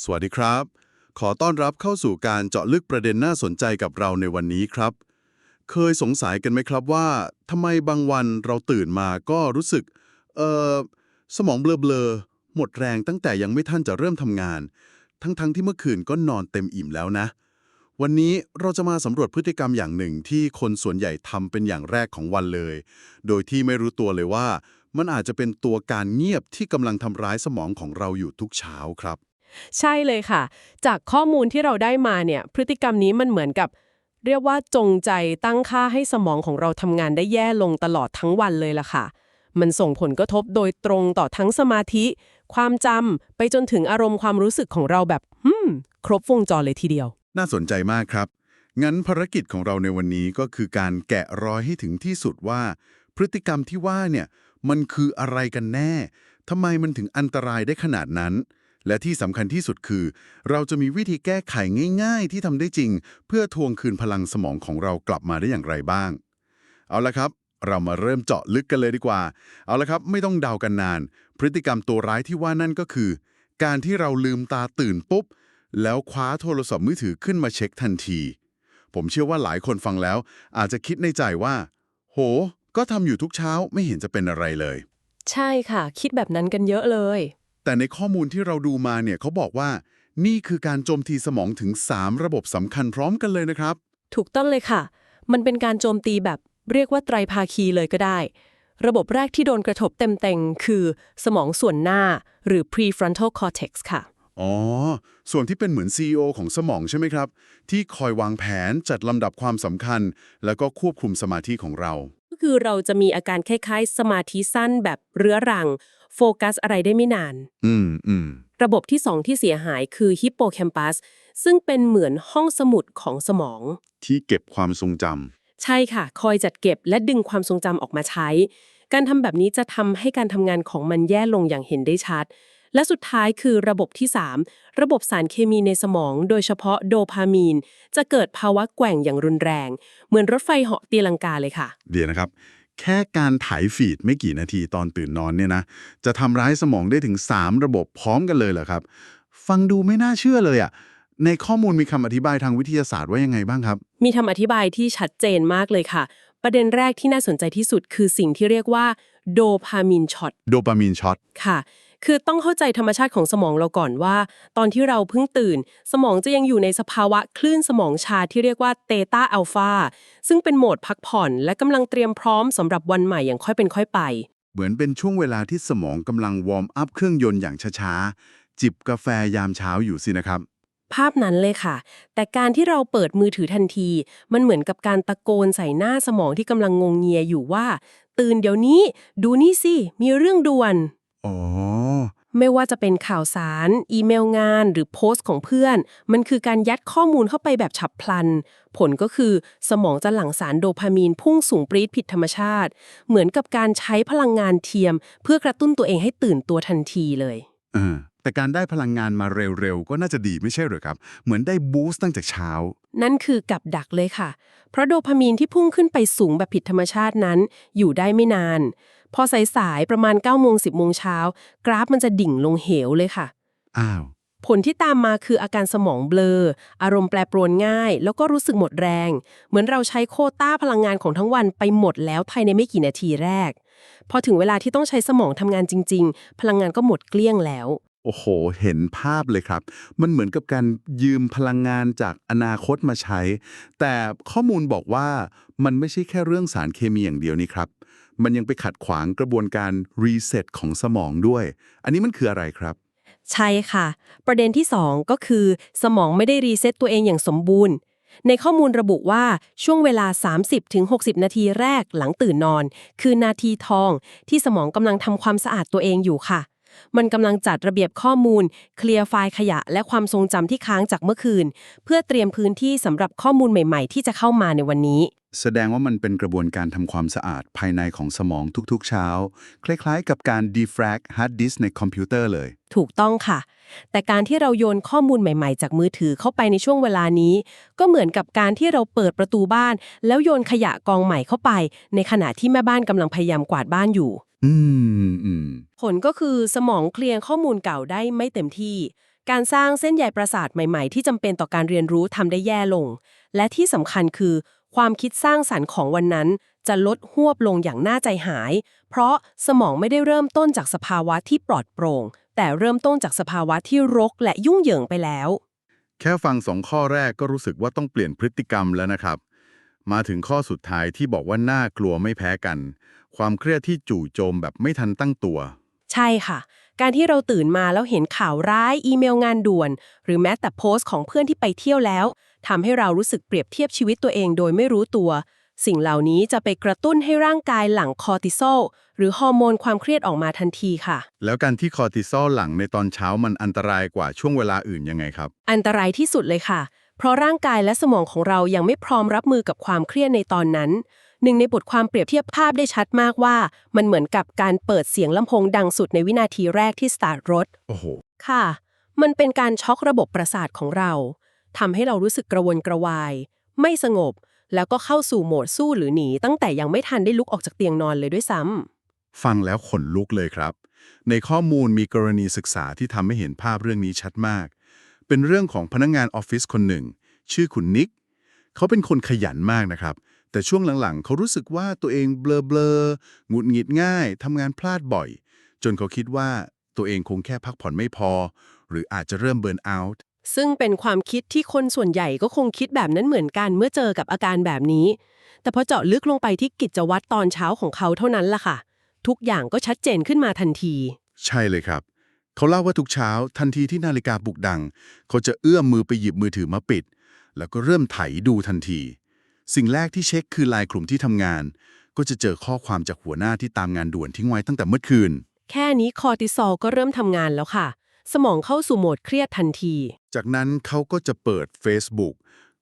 สวัสดีครับ ขอต้อนรับเข้าสู่การเจาะลึกประเด็นน่าสนใจกับเราในวันนี้ครับ เคยสงสัยกันไหมครับว่าทำไมบางวันเราตื่นมาก็รู้สึก เอ่อ สมองเบลอๆ หมดแรงตั้งแต่ยังไม่ทันจะเริ่มทำงาน ทั้งๆที่เมื่อคืนก็นอนเต็มอิ่มแล้วนะ วันนี้เราจะมาสำรวจพฤติกรรมอย่างหนึ่งที่คนส่วนใหญ่ทำเป็นอย่างแรกของวันเลย โดยที่ไม่รู้ตัวเลยว่า มันอาจจะเป็นตัวการเงียบที่กำลังทำร้ายสมองของเราอยู่ทุกเช้าครับ ใช่เลยค่ะ จากข้อมูลที่เราได้มาเนี่ยพฤติกรรมนี้มันเหมือนกับ เรียกว่าจงใจตั้งค่าให้สมองของเราทำงานได้แย่ลงตลอดทั้งวันเลยล่ะค่ะ มันส่งผลกระทบโดยตรงต่อทั้งสมาธิ ความจำไปจนถึงอารมณ์ความรู้สึกของเราแบบฮึมครบวงจรเลยทีเดียว น่าสนใจมากครับ งั้นภารกิจของเราในวันนี้ก็คือการแกะรอยให้ถึงที่สุดว่า พฤติกรรมที่ว่าเนี่ยมันคืออะไรกันแน่ทำไมมันถึงอันตรายได้ขนาดนั้น และที่สำคัญที่สุดคือ เราจะมีวิธีแก้ไขง่าย ๆ ที่ทำได้จริง เพื่อทวงคืนพลังสมองของเรากลับมาได้อย่างไรบ้าง เอาละครับ เรามาเริ่มเจาะลึกกันเลยดีกว่า เอาละครับ ไม่ต้องเดากันนาน พฤติกรรมตัวร้ายที่ว่านั่นก็คือ การที่เราลืมตาตื่นปุ๊บ แล้วคว้าโทรศัพท์มือถือขึ้นมาเช็คทันที ผมเชื่อว่าหลายคนฟังแล้ว อาจจะคิดในใจว่า โห ก็ทำอยู่ทุกเช้าไม่เห็นจะเป็นอะไรเลย ใช่ค่ะ คิดแบบนั้นกันเยอะเลย แต่ในข้อมูลที่เราดูมาเนี่ยเขาบอกว่า นี่คือการโจมตีสมองถึง 3 ระบบสำคัญพร้อมกันเลยนะครับ ถูกต้องเลยค่ะ มันเป็นการโจมตีแบบเรียกว่าไตรภาคีเลยก็ได้ ระบบแรกที่โดนกระทบเต็มๆคือ สมองส่วนหน้าหรือ prefrontal cortex ค่ะ อ๋อ ส่วนที่เป็นเหมือน CEO ของสมองใช่ไหมครับ ที่คอยวางแผนจัดลำดับความสำคัญ แล้วก็ควบคุมสมาธิของเรา ก็คือเราจะมีอาการคล้ายๆ สมาธิสั้นแบบเรื้อรัง โฟกัสอะไรได้ไม่นาน อืมอืมระบบที่2ที่เสียหายคือฮิปโปแคมปัสซึ่งเป็นเหมือนห้องสมุดของสมอง ที่เก็บความทรงจใช่ค่ะ คอยจัดเก็บและดึงความทรงจำออกมาใช้ การทำแบบนี้จะทำให้การทำงานของมันแย่ลงอย่างเห็นได้ชัด และสุดท้ายคือระบบที่ 3 ระบบสารเคมีในสมอง โดยเฉพาะโดพามีน จะเกิดภาวะแกว่งอย่างรุนแรง เหมือนรถไฟเหาะตีลังกาเลยค่ะำเดี๋ยวนะครับ แค่การถ่ายฟีดไม่กี่นาทีตอนตื่นนอนเนี่ยนะ จะทำร้ายสมองได้ถึง 3 ระบบพร้อมกันเลยเหรอครับ ฟังดูไม่น่าเชื่อเลยอะในข้อมูลมีคำอธิบายทางวิทยาศาสตร์ว่ายังไงบ้างครับ มีคำอธิบายที่ชัดเจนมากเลยค่ะ ประเด็นแรกที่น่าสนใจที่สุดคือสิ่งที่เรียกว่าโดพามีนช็อตโดปามีนช็อตค่ะ คือต้องเข้าใจธรรมชาติของสมองเราก่อนว่า ตอนที่เราเพิ่งตื่น สมองจะยังอยู่ในสภาวะคลื่นสมองชาที่เรียกว่าเตต้าอัลฟาซึ่งเป็นโหมดพักผ่อน และกำลังเตรียมพร้อมสำหรับวันใหม่อย่างค่อยเป็นค่อยไป เหมือนเป็นช่วงเวลาที่สมองกำลังวอร์มอัพเครื่องยนต์อย่างช้าๆ จิบกาแฟยามเช้าอยู่สินะครับภาพนั้นเลยค่ะ แต่การที่เราเปิดมือถือทันที มันเหมือนกับการตะโกนใส่หน้าสมองที่กำลังงงเงียอยู่ว่า ตื่นเดี๋ยวนี้ ดูนี่สิ มีเรื่องด่วน อ๋อ ไม่ว่าจะเป็นข่าวสาร อีเมลงานหรือโพสต์ของเพื่อน มันคือการยัดข้อมูลเข้าไปแบบฉับพลัน ผลก็คือสมองจะหลั่งสารโดพามีนพุ่งสูงปรี๊ดผิดธรรมชาติ เหมือนกับการใช้พลังงานเทียม เพื่อกระตุ้นตัวเองให้ตื่นตัวทันทีเลยเออ แต่การได้พลังงานมาเร็วๆ ก็น่าจะดีไม่ใช่เหรอครับ เหมือนได้บูสต์ตั้งแต่เช้า นั่นคือกับดักเลยค่ะ เพราะโดพามีนที่พุ่งขึ้นไปสูงแบบผิดธรรมชาตินั้น อยู่ได้ไม่นาน พอสายๆ ประมาณ9โมง10โมงเช้า กราฟมันจะดิ่งลงเหวเลยค่ะ อ้าว ผลที่ตามมาคืออาการสมองเบลอ อารมณ์แปรปรวนง่าย แล้วก็รู้สึกหมดแรง เหมือนเราใช้โควต้าพลังงานของทั้งวันไปหมดแล้วภายในไม่กี่นาทีแรก พอถึงเวลาที่ต้องใช้สมองทำงานจริง ๆ พลังงานก็หมดเกลี้ยงแล้ว โอ้โห เห็นภาพเลยครับ มันเหมือนกับการยืมพลังงานจากอนาคตมาใช้ แต่ข้อมูลบอกว่ามันไม่ใช่แค่เรื่องสารเคมีอย่างเดียวนี่ครับ มันยังไปขัดขวางกระบวนการรีเซ็ตของสมองด้วย อันนี้มันคืออะไรครับ ใช่ค่ะ ประเด็นที่ 2 ก็คือ สมองไม่ได้รีเซ็ตตัวเองอย่างสมบูรณ์ ในข้อมูลระบุว่าช่วงเวลา 30-60 นาทีแรกหลังตื่นนอน คือนาทีทองที่สมองกำลังทำความสะอาดตัวเองอยู่ค่ะ มันกำลังจัดระเบียบข้อมูล เคลียร์ไฟล์ขยะ และความทรงจำที่ค้างจากเมื่อคืน เพื่อเตรียมพื้นที่สำหรับข้อมูลใหม่ ๆ ที่จะเข้ามาในวันนี้ แสดงว่ามันเป็นกระบวนการทำความสะอาดภายในของสมองทุกๆเช้า คล้ายๆ กับการ defrag hard disk ในคอมพิวเตอร์เลย ถูกต้องค่ะ แต่การที่เราโยนข้อมูลใหม่ๆ จากมือถือเข้าไปในช่วงเวลานี้ ก็เหมือนกับการที่เราเปิดประตูบ้าน แล้วโยนขยะกองใหม่เข้าไป ในขณะที่แม่บ้านกำลังพยายามกวาดบ้านอยู่ อืมอืมผลก็คือสมองเคลียร์ข้อมูลเก่าได้ไม่เต็มที่ การสร้างเส้นใยประสาทใหม่ ๆ ที่จำเป็นต่อการเรียนรู้ทำได้แย่ลง และที่สำคัญคือ ความคิดสร้างสรรค์ของวันนั้น จะลดหวบลงอย่างน่าใจหาย เพราะสมองไม่ได้เริ่มต้นจากสภาวะที่ปลอดโปร่ง แต่เริ่มต้นจากสภาวะที่รกและยุ่งเหยิงไปแล้ว แค่ฟังสองข้อแรกก็รู้สึกว่าต้องเปลี่ยนพฤติกรรมแล้วนะครับ มาถึงข้อสุดท้ายที่บอกว่าน่ากลัวไม่แพ้กัน ความเครียดที่จู่โจมแบบไม่ทันตั้งตัว ใช่ค่ะ การที่เราตื่นมาแล้วเห็นข่าวร้าย อีเมลงานด่วน หรือแม้แต่โพสต์ของเพื่อนที่ไปเที่ยวแล้ว ทำให้เรารู้สึกเปรียบเทียบชีวิตตัวเองโดยไม่รู้ตัว สิ่งเหล่านี้จะไปกระตุ้นให้ร่างกายหลั่งคอร์ติซอลหรือฮอร์โมนความเครียดออกมาทันทีค่ะ แล้วการที่คอร์ติซอลหลั่งในตอนเช้ามันอันตรายกว่าช่วงเวลาอื่นยังไงครับ อันตรายที่สุดเลยค่ะ เพราะร่างกายและสมองของเรายังไม่พร้อมรับมือกับความเครียดในตอนนั้นหนึ่งในบทความเปรียบเทียบภาพได้ชัดมากว่า มันเหมือนกับการเปิดเสียงลำโพงดังสุดในวินาทีแรกที่สตาร์ทรถ โอ้โห ค่ะ มันเป็นการช็อกระบบประสาทของเรา ทำให้เรารู้สึกกระวนกระวาย ไม่สงบ แล้วก็เข้าสู่โหมดสู้หรือหนี ตั้งแต่ยังไม่ทันได้ลุกออกจากเตียงนอนเลยด้วยซ้ำฟังแล้วขนลุกเลยครับ ในข้อมูลมีกรณีศึกษาที่ทำให้เห็นภาพเรื่องนี้ชัดมาก เป็นเรื่องของพนักงงานออฟฟิศคนหนึ่ง ชื่อคุณนิก เขาเป็นคนขยันมากนะครับ แต่ช่วงหลังๆ เขารู้สึกว่าตัวเองเบลอๆหงุดหงิดง่ายทำงานพลาดบ่อย จนเขาคิดว่าตัวเองคงแค่พักผ่อนไม่พอ หรืออาจจะเริ่มเบิร์นเอาท์ ซึ่งเป็นความคิดที่คนส่วนใหญ่ก็คงคิดแบบนั้นเหมือนกันเมื่อเจอกับอาการแบบนี้ แต่พอเจาะลึกลงไปที่กิจวัตรตอนเช้าของเขาเท่านั้นล่ะค่ะ ทุกอย่างก็ชัดเจนขึ้นมาทันที ใช่เลยครับ เขาเล่าว่าทุกเช้าทันทีที่นาฬิกาปลุกดัง เขาจะเอื้อมมือไปหยิบมือถือมาปิด แล้วก็เริ่มไถดูทันที สิ่งแรกที่เช็คคือไลน์กลุ่มที่ทำงาน ก็จะเจอข้อความจากหัวหน้าที่ตามงานด่วนทิ้งไว้ตั้งแต่เมื่อคืน แค่นี้คอร์ติซอลก็เริ่มทำงานแล้วค่ะ สมองเข้าสู่โหมดเครียดทันที จากนั้นเขาก็จะเปิด Facebook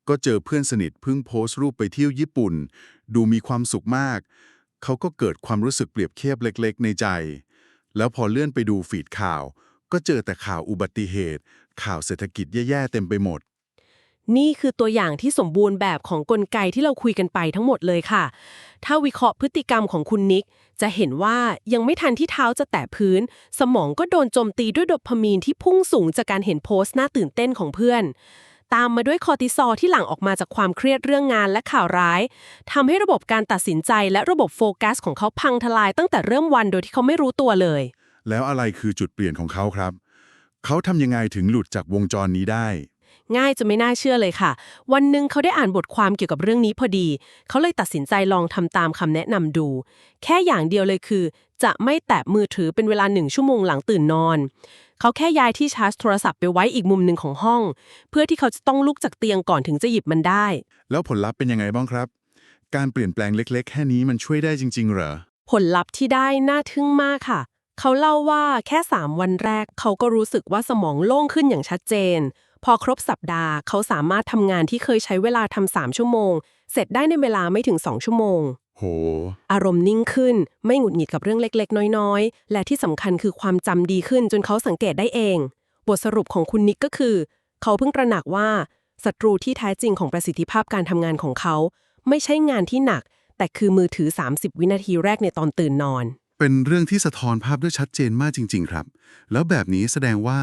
ก็เจอเพื่อนสนิทเพิ่งโพสต์รูปไปเที่ยวญี่ปุ่น ดูมีความสุขมาก เขาก็เกิดความรู้สึกเปรียบเทียบเล็กๆ ในใจ แล้วพอเลื่อนไปดูฟีดข่าว ก็เจอแต่ข่าวอุบัติเหตุ ข่าวเศรษฐกิจแย่ๆเต็มไปหมด นี่คือตัวอย่างที่สมบูรณ์แบบของกลไกที่เราคุยกันไปทั้งหมดเลยค่ะ ถ้าวิเคราะห์พฤติกรรมของคุณนิก จะเห็นว่ายังไม่ทันที่เท้าจะแตะพื้น สมองก็โดนโจมตีด้วยโดพามีนที่พุ่งสูงจากการเห็นโพสต์น่าตื่นเต้นของเพื่อน ตามมาด้วยคอร์ติซอลที่หลั่งออกมาจากความเครียดเรื่องงานและข่าวร้ายทำให้ระบบการตัดสินใจและระบบโฟกัสของเขาพังทลายตั้งแต่เริ่มวันโดยที่เขาไม่รู้ตัวเลย แล้วอะไรคือจุดเปลี่ยนของเขาครับ เขาทำยังไงถึงหลุดจากวงจรนี้ได้ ง่ายจะไม่น่าเชื่อเลยค่ะ วันหนึ่งเขาได้อ่านบทความเกี่ยวกับเรื่องนี้พอดี เขาเลยตัดสินใจลองทำตามคำแนะนำดู แค่อย่างเดียวเลยคือ จะไม่แตะมือถือเป็นเวลาหนึ่งชั่วโมงหลังตื่นนอน เขาแค่ย้ายที่ชาร์จโทรศัพท์ไปไว้อีกมุมหนึ่งของห้อง เพื่อที่เขาจะต้องลุกจากเตียงก่อนถึงจะหยิบมันได้ แล้วผลลัพธ์เป็นยังไงบ้างครับ การเปลี่ยนแปลงเล็ก ๆ แค่นี้มันช่วยได้จริง ๆ เหรอ ผลลัพธ์ที่ได้น่าทึ่งมากค่ะ เขาเล่าว่าแค่ 3 วันแรก เขาก็รู้สึกว่าสมองโล่งขึ้นอย่างชัดเจน พอครบสัปดาห์เขาสามารถทำงานที่เคยใช้เวลาทำ3ชั่วโมง เสร็จได้ในเวลาไม่ถึง2ชั่วโมง โห อารมณ์นิ่งขึ้น ไม่หงุดหงิดกับเรื่องเล็กๆ น้อยๆ และที่สำคัญคือความจำดีขึ้นจนเขาสังเกตได้เอง บทสรุปของคุณนิกก็คือ เขาเพิ่งตระหนักว่าศัตรูที่แท้จริงของประสิทธิภาพการทำงานของเขา ไม่ใช่งานที่หนัก แต่คือมือถือ 30 วินาทีแรกในตอนตื่นนอน เป็นเรื่องที่สะท้อนภาพได้ชัดเจนมากจริง ๆ ครับ แล้วแบบนี้แสดงว่า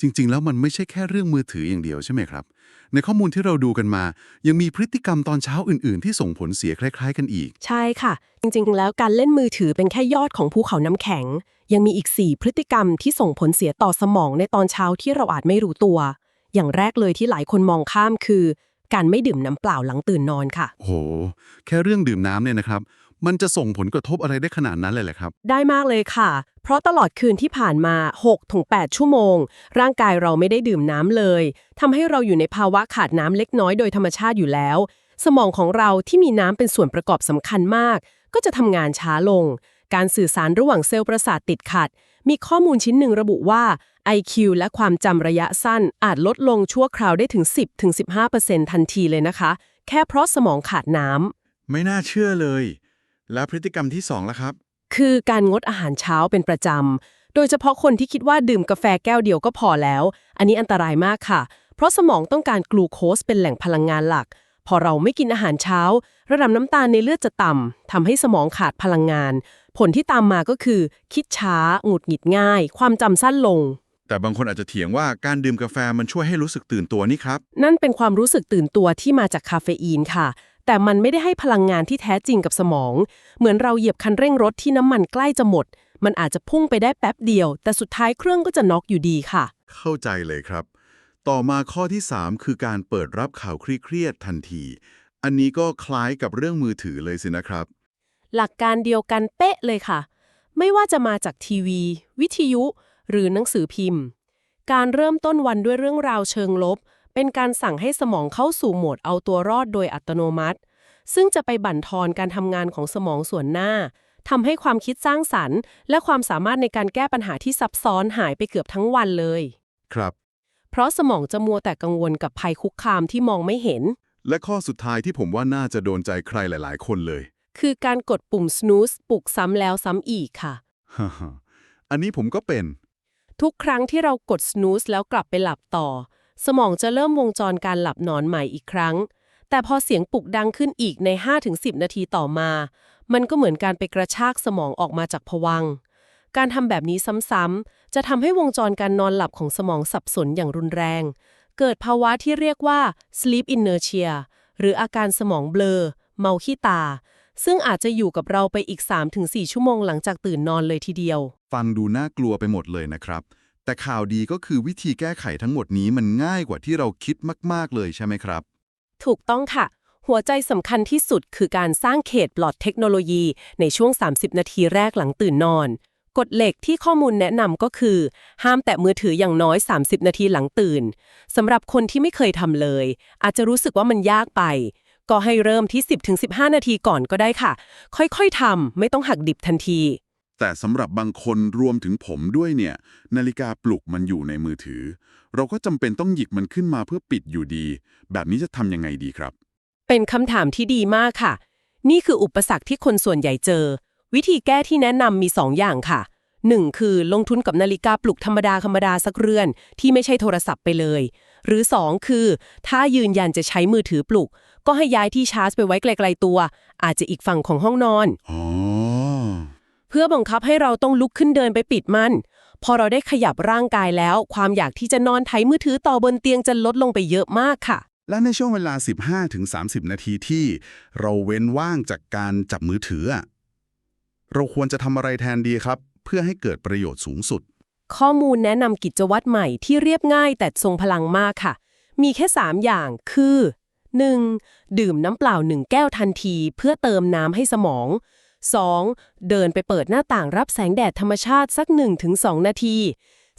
จริง ๆ แล้วมันไม่ใช่แค่เรื่องมือถืออย่างเดียวใช่ไหมครับ ในข้อมูลที่เราดูกันมา ยังมีพฤติกรรมตอนเช้าอื่น ๆ ที่ส่งผลเสียคล้าย ๆ กันอีก ใช่ค่ะ จริง ๆ แล้วการเล่นมือถือเป็นแค่ยอดของภูเขาน้ำแข็ง ยังมีอีก 4 พฤติกรรมที่ส่งผลเสียต่อสมองในตอนเช้าที่เราอาจไม่รู้ตัว อย่างแรกเลยที่หลายคนมองข้ามคือ การไม่ดื่มน้ำเปล่าหลังตื่นนอนค่ะโหแค่เรื่องดื่มน้ำเนี่ยนะครับ มันจะส่งผลกระทบอะไรได้ขนาดนั้นเลยแหละครับ ได้มากเลยค่ะ เพราะตลอดคืนที่ผ่านมา 6-8 ชั่วโมง ร่างกายเราไม่ได้ดื่มน้ำเลย ทำให้เราอยู่ในภาวะขาดน้ำเล็กน้อยโดยธรรมชาติอยู่แล้ว สมองของเราที่มีน้ำเป็นส่วนประกอบสำคัญมาก ก็จะทำงานช้าลง การสื่อสารระหว่างเซลล์ประสาทติดขัด มีข้อมูลชิ้นหนึ่งระบุว่า IQ และความจำระยะสั้นอาจลดลงชั่วคราวได้ถึง 10-15%ทันทีเลยนะคะ แค่เพราะสมองขาดน้ำไม่น่าเชื่อเลย แล้วพฤติกรรมที่สองล่ะครับ คือการงดอาหารเช้าเป็นประจำ โดยเฉพาะคนที่คิดว่าดื่มกาแฟแก้วเดียวก็พอแล้ว อันนี้อันตรายมากค่ะ เพราะสมองต้องการกลูโคสเป็นแหล่งพลังงานหลัก พอเราไม่กินอาหารเช้า ระดับน้ำตาลในเลือดจะต่ำทำให้สมองขาดพลังงาน ผลที่ตามมาก็คือ คิดช้า หงุดหงิดง่าย ความจำสั้นลงแต่บางคนอาจจะเถียงว่าการดื่มกาแฟมันช่วยให้รู้สึกตื่นตัวนี่ครับ นั่นเป็นความรู้สึกตื่นตัวที่มาจากคาเฟอีนค่ะ แต่มันไม่ได้ให้พลังงานที่แท้จริงกับสมอง เหมือนเราเหยียบคันเร่งรถที่น้ำมันใกล้จะหมด มันอาจจะพุ่งไปได้แป๊บเดียว แต่สุดท้ายเครื่องก็จะน็อกอยู่ดีค่ะ เข้าใจเลยครับ ต่อมาข้อที่ 3 คือการเปิดรับข่าวเครียดๆทันที อันนี้ก็คล้ายกับเรื่องมือถือเลยสินะครับ หลักการเดียวกันเป๊ะเลยค่ะ ไม่ว่าจะมาจากทีวี วิทยุ หรือหนังสือพิมพ์ การเริ่มต้นวันด้วยเรื่องราวเชิงลบ เป็นการสั่งให้สมองเข้าสู่โหมดเอาตัวรอดโดยอัตโนมัติ ซึ่งจะไปบั่นทอนการทำงานของสมองส่วนหน้าทำให้ความคิดสร้างสรรค์ และความสามารถในการแก้ปัญหาที่ซับซ้อนหายไปเกือบทั้งวันเลย ครับ เพราะสมองจะมัวแต่กังวลกับภัยคุกคามที่มองไม่เห็น และข้อสุดท้ายที่ผมว่าน่าจะโดนใจใครหลาย ๆ คนเลย คือการกดปุ่ม snooze ปลุกซ้ำแล้วซ้ำอีกค่ะฮ่าฮ่าอันนี้ผมก็เป็น ทุกครั้งที่เรากด snooze แล้วกลับไปหลับต่อ สมองจะเริ่มวงจรการหลับนอนใหม่อีกครั้ง แต่พอเสียงปลุกดังขึ้นอีกใน 5-10 นาทีต่อมา มันก็เหมือนการไปกระชากสมองออกมาจากผวังการทำแบบนี้ซ้ำๆ จะทำให้วงจรการนอนหลับของสมองสับสนอย่างรุนแรง เกิดภาวะที่เรียกว่า sleep inertia หรืออาการสมองเบลอ เมาขี้ตา ซึ่งอาจจะอยู่กับเราไปอีก 3-4 ชั่วโมงหลังจากตื่นนอนเลยทีเดียว ฟังดูน่ากลัวไปหมดเลยนะครับ แต่ข่าวดีก็คือวิธีแก้ไขทั้งหมดนี้มันง่ายกว่าที่เราคิดมาก ๆ เลยใช่ไหมครับ ถูกต้องค่ะ หัวใจสำคัญที่สุดคือการสร้างเขตปลอดเทคโนโลยีในช่วง 30 นาทีแรกหลังตื่นนอน กฎเหล็กที่ข้อมูลแนะนำก็คือ ห้ามแตะมือถืออย่างน้อย 30 นาทีหลังตื่นสำหรับคนที่ไม่เคยทำเลย อาจจะรู้สึกว่ามันยากไป ก็ให้เริ่มที่ 10-15 นาทีก่อนก็ได้ค่ะ ค่อยๆทำไม่ต้องหักดิบทันที แต่สำหรับบางคนรวมถึงผมด้วยเนี่ย นาฬิกาปลุกมันอยู่ในมือถือ เราก็จำเป็นต้องหยิบมันขึ้นมาเพื่อปิดอยู่ดี แบบนี้จะทำยังไงดีครับ เป็นคำถามที่ดีมากค่ะ นี่คืออุปสรรคที่คนส่วนใหญ่เจอ วิธีแก้ที่แนะนำมี 2อย่างค่ะ 1. คือลงทุนกับนาฬิกาปลุกธรรมดาธรรมดาสักเรือน ที่ไม่ใช่โทรศัพท์ไปเลย หรือ 2 คือ ถ้ายืนยันจะใช้มือถือปลุก ก็ให้ย้ายที่ชาร์จไปไว้ไกลๆตัว อาจจะอีกฝั่งของห้องนอน อ๋อ เพื่อบังคับให้เราต้องลุกขึ้นเดินไปปิดมัน พอเราได้ขยับร่างกายแล้ว ความอยากที่จะนอนไถมือถือต่อบนเตียงจะลดลงไปเยอะมากค่ะ และในช่วงเวลา 15-30 นาทีที่ เราเว้นว่างจากการจับมือถืออะเราควรจะทำอะไรแทนดีครับ เพื่อให้เกิดประโยชน์สูงสุด ข้อมูลแนะนำกิจวัตรใหม่ที่เรียบง่ายแต่ทรงพลังมากค่ะ มีแค่ 3 อย่างคือ 1. ดื่มน้ำเปล่า1แก้วทันที เพื่อเติมน้ำให้สมอง 2. เดินไปเปิดหน้าต่างรับแสงแดดธรรมชาติสัก 1-2 นาที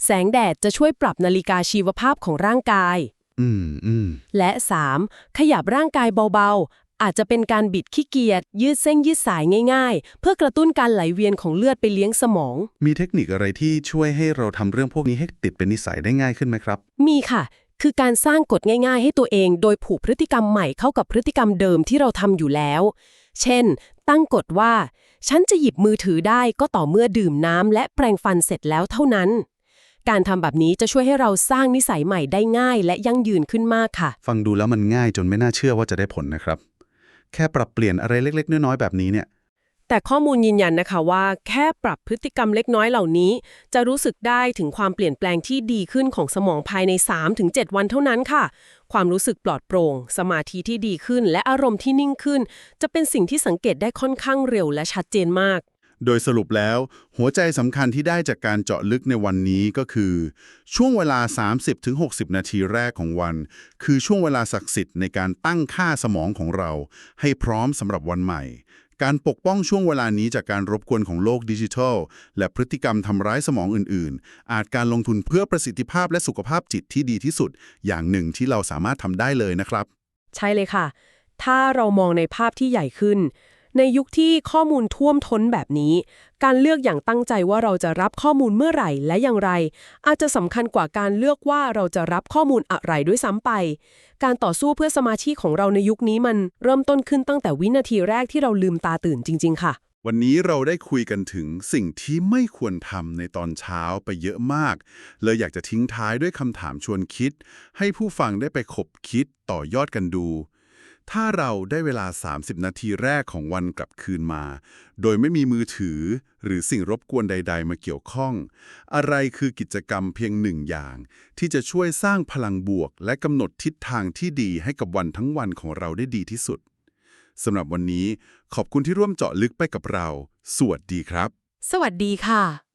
แสงแดดจะช่วยปรับนาฬิกาชีวภาพของร่างกาย อืมอืมและ 3. ขยับร่างกายเบาๆ อาจจะเป็นการบิดขี้เกียจยืดเส้นยืดสายง่ายๆ เพื่อกระตุ้นการไหลเวียนของเลือดไปเลี้ยงสมอง มีเทคนิคอะไรที่ช่วยให้เราทำเรื่องพวกนี้ให้ติดเป็นนิสัยได้ง่ายขึ้นไหมครับ มีค่ะ คือการสร้างกฎง่ายๆ ให้ตัวเอง โดยผูกพฤติกรรมใหม่เข้ากับพฤติกรรมเดิมที่เราทำอยู่แล้ว เช่น ตั้งกฎว่า ฉันจะหยิบมือถือได้ก็ต่อเมื่อดื่มน้ำและแปรงฟันเสร็จแล้วเท่านั้น การทำแบบนี้จะช่วยให้เราสร้างนิสัยใหม่ได้ง่าย และยั่งยืนขึ้นมากค่ะ ฟังดูแล้วมันง่ายจนไม่น่าเชื่อว่าจะได้ผลนะครับ แค่ปรับเปลี่ยนอะไรเล็ก ๆ น้อยๆแบบนี้เนี่ย แต่ข้อมูลยืนยันนะคะว่า แค่ปรับพฤติกรรมเล็กน้อยเหล่านี้ จะรู้สึกได้ถึงความเปลี่ยนแปลงที่ดีขึ้นของสมองภายใน 3-7 วันเท่านั้นค่ะ ความรู้สึกปลอดโปร่ง สมาธิที่ดีขึ้น และอารมณ์ที่นิ่งขึ้น จะเป็นสิ่งที่สังเกตได้ค่อนข้างเร็วและชัดเจนมาก โดยสรุปแล้ว หัวใจสำคัญที่ได้จากการเจาะลึกในวันนี้ก็คือ ช่วงเวลา 30-60 นาทีแรกของวัน คือช่วงเวลาศักดิ์สิทธิ์ในการตั้งค่าสมองของเรา ให้พร้อมสำหรับวันใหม่ การปกป้องช่วงเวลานี้จากการรบกวนของโลกดิจิทัล และพฤติกรรมทำร้ายสมองอื่น ๆ อาจการลงทุนเพื่อประสิทธิภาพและสุขภาพจิตที่ดีที่สุด อย่างหนึ่งที่เราสามารถทำได้เลยนะครับ ใช่เลยค่ะ ถ้าเรามองในภาพที่ใหญ่ขึ้น ในยุคที่ข้อมูลท่วมท้นแบบนี้ การเลือกอย่างตั้งใจว่าเราจะรับข้อมูลเมื่อไหร่และอย่างไร อาจจะสำคัญกว่าการเลือกว่าเราจะรับข้อมูลอะไรด้วยซ้ำไป การต่อสู้เพื่อสมาธิกของเราในยุคนี้มันเริ่มต้นขึ้นตั้งแต่วินาทีแรกที่เราลืมตาตื่นจริง ๆ ค่ะ วันนี้เราได้คุยกันถึงสิ่งที่ไม่ควรทำในตอนเช้าไปเยอะมาก เลยอยากจะทิ้งท้ายด้วยคำถามชวนคิด ให้ผู้ฟังได้ไปขบคิดต่อยอดกันดู ถ้าเราได้เวลา 30 นาทีแรกของวันกลับคืนมา โดยไม่มีมือถือ หรือสิ่งรบกวนใด ๆ มาเกี่ยวข้อง อะไรคือกิจกรรมเพียงหนึ่งอย่าง ที่จะช่วยสร้างพลังบวก และกำหนดทิศทางที่ดีให้กับวันทั้งวันของเราได้ดีที่สุดสำหรับวันนี้ขอบคุณที่ร่วมเจาะลึกไปกับเรา สวัสดีครับ สวัสดีค่ะ